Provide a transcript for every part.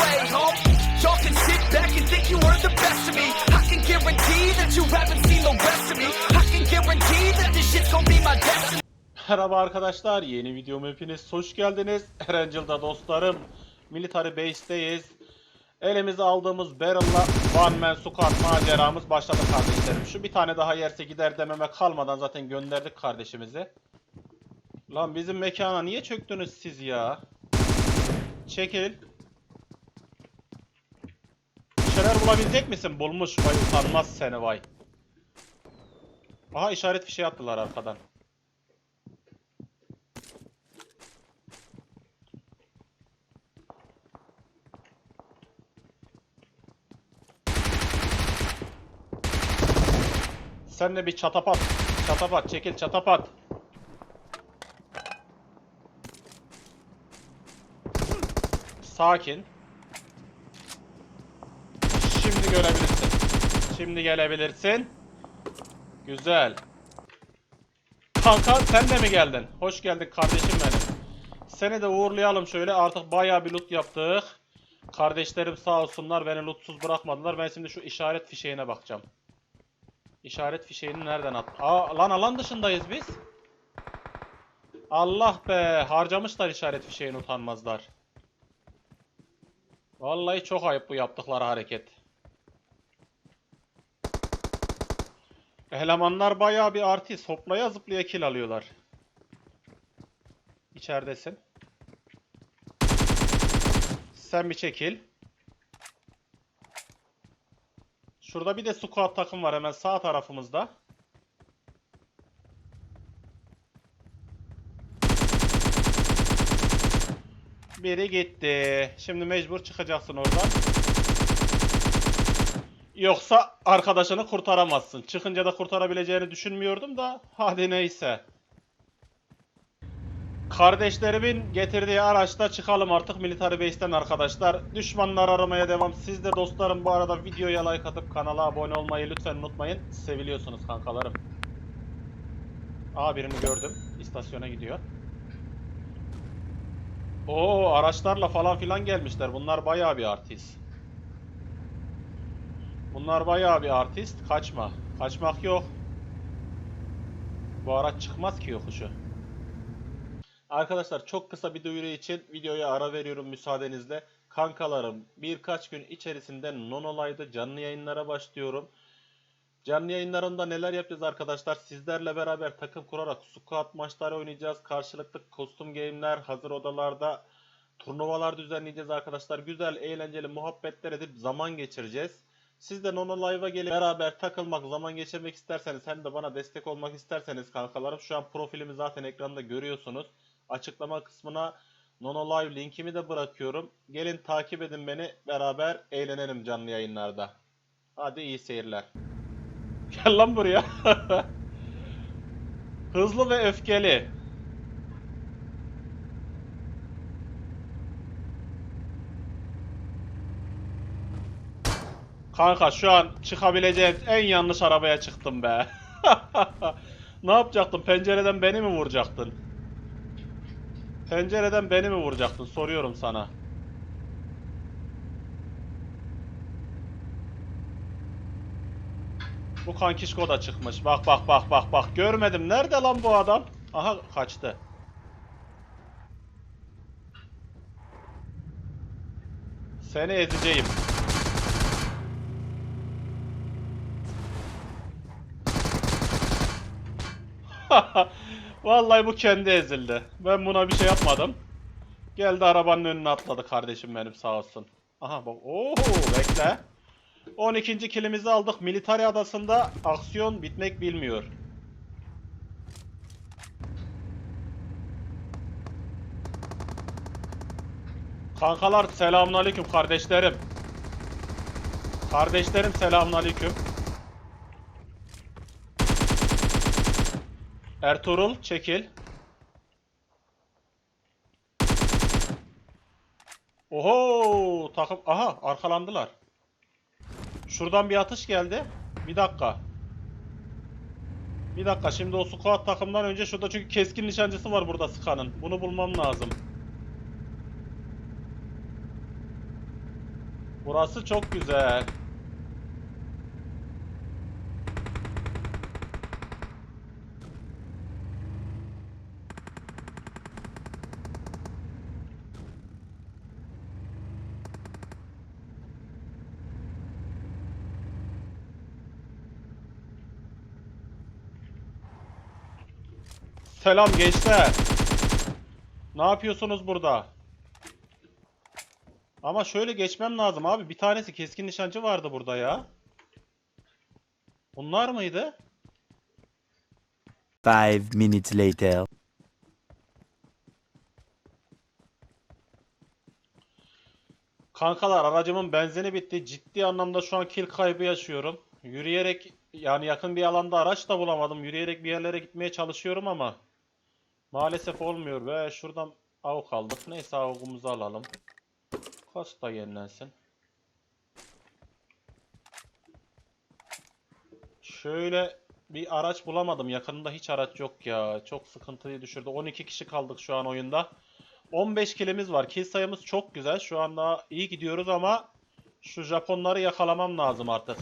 way, homie. Y'all can sit back and think you were the best of me. I can guarantee that you haven't seen the rest of me. I can guarantee that this shit's gonna be my destiny. Merhaba arkadaşlar, yeni videoma hepiniz hoş geldiniz. Erangel'da dostlarım, Military Base'deyiz. Elimize aldığımız barrel'la One Man Squad maceramız başladı kardeşlerim. Şu bir tane daha yerse gider dememe kalmadan zaten gönderdik kardeşimizi. Lan bizim mekana niye çöktünüz siz ya? Çekil. Şeyler bulabilecek misin? Bulmuş. Vay utanmaz seni vay. Aha işaret fişeği attılar arkadan. Sen de bir çatapat. Çatapat çekil çatapat. Sakin. Şimdi görebilirsin. Şimdi gelebilirsin. Güzel. Kanka sen de mi geldin? Hoş geldin kardeşim benim. Seni de uğurlayalım şöyle. Artık bayağı bir loot yaptık. Kardeşlerim sağ olsunlar beni lootsuz bırakmadılar. Ben şimdi şu işaret fişeğine bakacağım. İşaret fişeğini nereden at? Aa lan alan dışındayız biz. Allah be harcamışlar işaret fişeğini utanmazlar. Vallahi çok ayıp bu yaptıkları hareket. Elemanlar bayağı bir artist. Hoplaya zıplaya kill alıyorlar. İçeridesin. Sen bir çekil. Şurada bir de squad takım var hemen sağ tarafımızda. Biri gitti. Şimdi mecbur çıkacaksın oradan. Yoksa arkadaşını kurtaramazsın. Çıkınca da kurtarabileceğini düşünmüyordum da hadi neyse. Kardeşlerimin getirdiği araçta çıkalım artık Military Base'ten arkadaşlar. Düşmanlar aramaya devam. Siz de dostlarım bu arada videoya like atıp kanala abone olmayı lütfen unutmayın. Seviliyorsunuz kankalarım. Aa birini gördüm. İstasyona gidiyor. Oo araçlarla falan filan gelmişler. Bunlar bayağı bir artist. Bunlar bayağı bir artist. Kaçma. Kaçmak yok. Bu araç çıkmaz ki yokuşu. Arkadaşlar çok kısa bir duyuru için videoya ara veriyorum müsaadenizle. Kankalarım birkaç gün içerisinde Nonolay'da canlı yayınlara başlıyorum. Canlı yayınlarında neler yapacağız arkadaşlar? Sizlerle beraber takım kurarak squad maçları oynayacağız. Karşılıklı kostüm game'ler, hazır odalarda turnuvalar düzenleyeceğiz arkadaşlar. Güzel, eğlenceli muhabbetler edip zaman geçireceğiz. Siz de Nono Live'a gelip beraber takılmak, zaman geçirmek isterseniz hem de bana destek olmak isterseniz kankalarım şu an profilimi zaten ekranda görüyorsunuz. Açıklama kısmına Nono Live linkimi de bırakıyorum. Gelin takip edin beni beraber eğlenelim canlı yayınlarda. Hadi iyi seyirler. Gel lan buraya. Hızlı ve öfkeli. Kanka şu an çıkabileceğim en yanlış arabaya çıktım be. ne yapacaktın? Pencereden beni mi vuracaktın? Pencereden beni mi vuracaktın? Soruyorum sana. Bu kankişko da çıkmış. Bak bak bak bak bak. Görmedim. Nerede lan bu adam? Aha kaçtı. Seni ezeceğim. Vallahi bu kendi ezildi. Ben buna bir şey yapmadım. Geldi arabanın önüne atladı kardeşim benim sağ olsun. Aha bak. Oo bekle. 12. kilimizi aldık. Military adasında aksiyon bitmek bilmiyor. Kankalar selamünaleyküm kardeşlerim. Kardeşlerim selamünaleyküm. Ertuğrul çekil. Oho takım aha arkalandılar. Şuradan bir atış geldi. Bir dakika. Bir dakika şimdi o squad takımdan önce şurada çünkü keskin nişancısı var burada Ska'nın. Bunu bulmam lazım. Burası çok güzel. Selam gençler. Ne yapıyorsunuz burada? Ama şöyle geçmem lazım abi. Bir tanesi keskin nişancı vardı burada ya. Bunlar mıydı? Five minutes later. Kankalar aracımın benzini bitti. Ciddi anlamda şu an kill kaybı yaşıyorum. Yürüyerek yani yakın bir alanda araç da bulamadım. Yürüyerek bir yerlere gitmeye çalışıyorum ama maalesef olmuyor ve şuradan avuk aldık. Neyse avukumuzu alalım. Kask da yenilensin. Şöyle bir araç bulamadım. Yakınında hiç araç yok ya. Çok sıkıntıyı düşürdü. 12 kişi kaldık şu an oyunda. 15 kilimiz var. Kill sayımız çok güzel. Şu anda iyi gidiyoruz ama şu Japonları yakalamam lazım artık.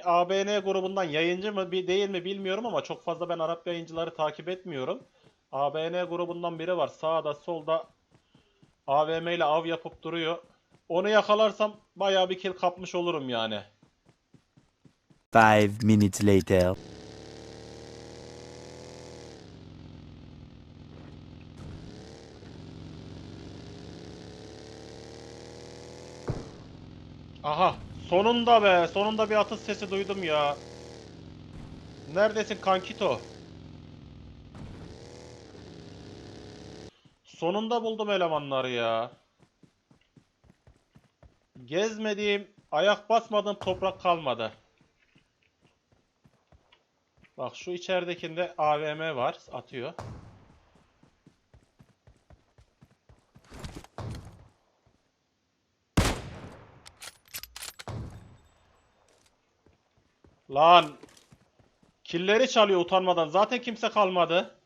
Bir ABN grubundan yayıncı mı bir değil mi bilmiyorum ama çok fazla ben Arap yayıncıları takip etmiyorum. ABN grubundan biri var. Sağda solda AVM ile av yapıp duruyor. Onu yakalarsam bayağı bir kill kapmış olurum yani. Five minutes later. Aha sonunda be sonunda bir atış sesi duydum ya. Neredesin kankito? Sonunda buldum elemanları ya. Gezmediğim, ayak basmadığım toprak kalmadı. Bak şu içeridekinde AVM var, atıyor. Lan killeri çalıyor utanmadan. Zaten kimse kalmadı.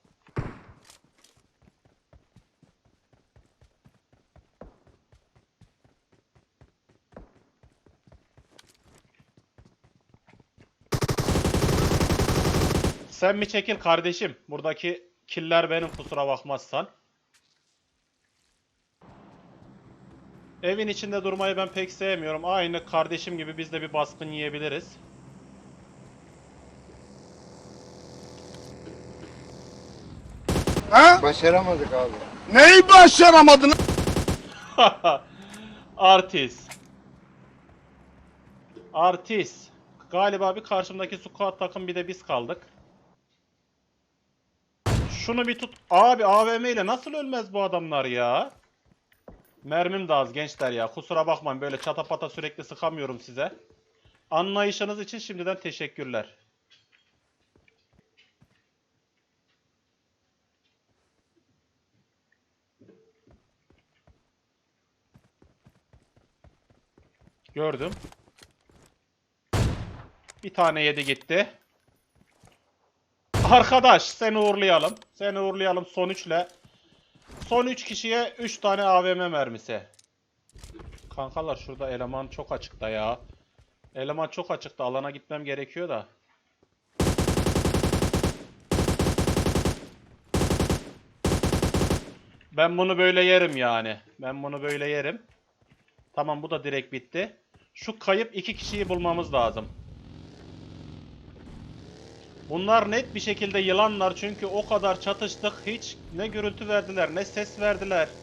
Sen mi çekil kardeşim? Buradaki killer benim kusura bakmazsan. Evin içinde durmayı ben pek sevmiyorum. Aynı kardeşim gibi biz de bir baskın yiyebiliriz. Ha? Başaramadık abi. Neyi başaramadın? Artist. Artist. Galiba bir karşımdaki squad takım bir de biz kaldık. Şunu bir tut. Abi AVM ile nasıl ölmez bu adamlar ya? Mermim de az gençler ya. Kusura bakmayın böyle çatapata sürekli sıkamıyorum size. Anlayışınız için şimdiden teşekkürler. Gördüm. Bir tane yedi gitti. Arkadaş seni uğurlayalım. Seni uğurlayalım son üçle. Son 3 kişiye 3 tane AVM mermisi. Kankalar şurada eleman çok açıkta ya. Eleman çok açıkta. Alana gitmem gerekiyor da. Ben bunu böyle yerim yani. Ben bunu böyle yerim. Tamam bu da direkt bitti. Şu kayıp iki kişiyi bulmamız lazım. Bunlar net bir şekilde yılanlar çünkü o kadar çatıştık hiç ne gürültü verdiler ne ses verdiler.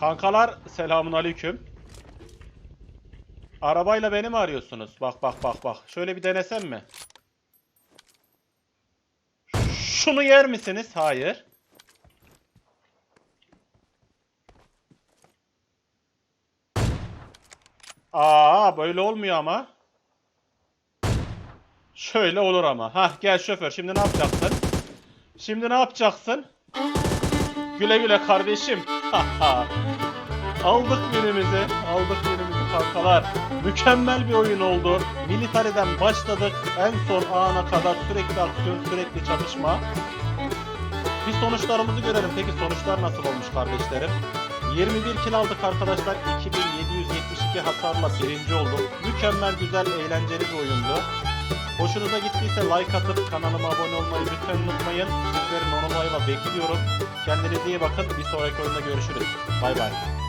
Kankalar selamun aleyküm. Arabayla beni mi arıyorsunuz? Bak bak bak bak. Şöyle bir denesem mi? Şunu yer misiniz? Hayır. Aa böyle olmuyor ama. Şöyle olur ama. Hah gel şoför şimdi ne yapacaksın? Şimdi ne yapacaksın? Güle güle kardeşim. aldık birimizi. Aldık birimizi kankalar. Mükemmel bir oyun oldu. Militariden başladık. En son ana kadar sürekli aksiyon, sürekli çatışma. Bir sonuçlarımızı görelim. Peki sonuçlar nasıl olmuş kardeşlerim? 21 kill aldık arkadaşlar. 2772 hasarla birinci olduk. Mükemmel, güzel, eğlenceli bir oyundu. Hoşunuza gittiyse like atıp kanalıma abone olmayı lütfen unutmayın. Sizleri Nono Live'a bekliyorum. Kendinize iyi bakın. Bir sonraki oyunda görüşürüz. Bay bay.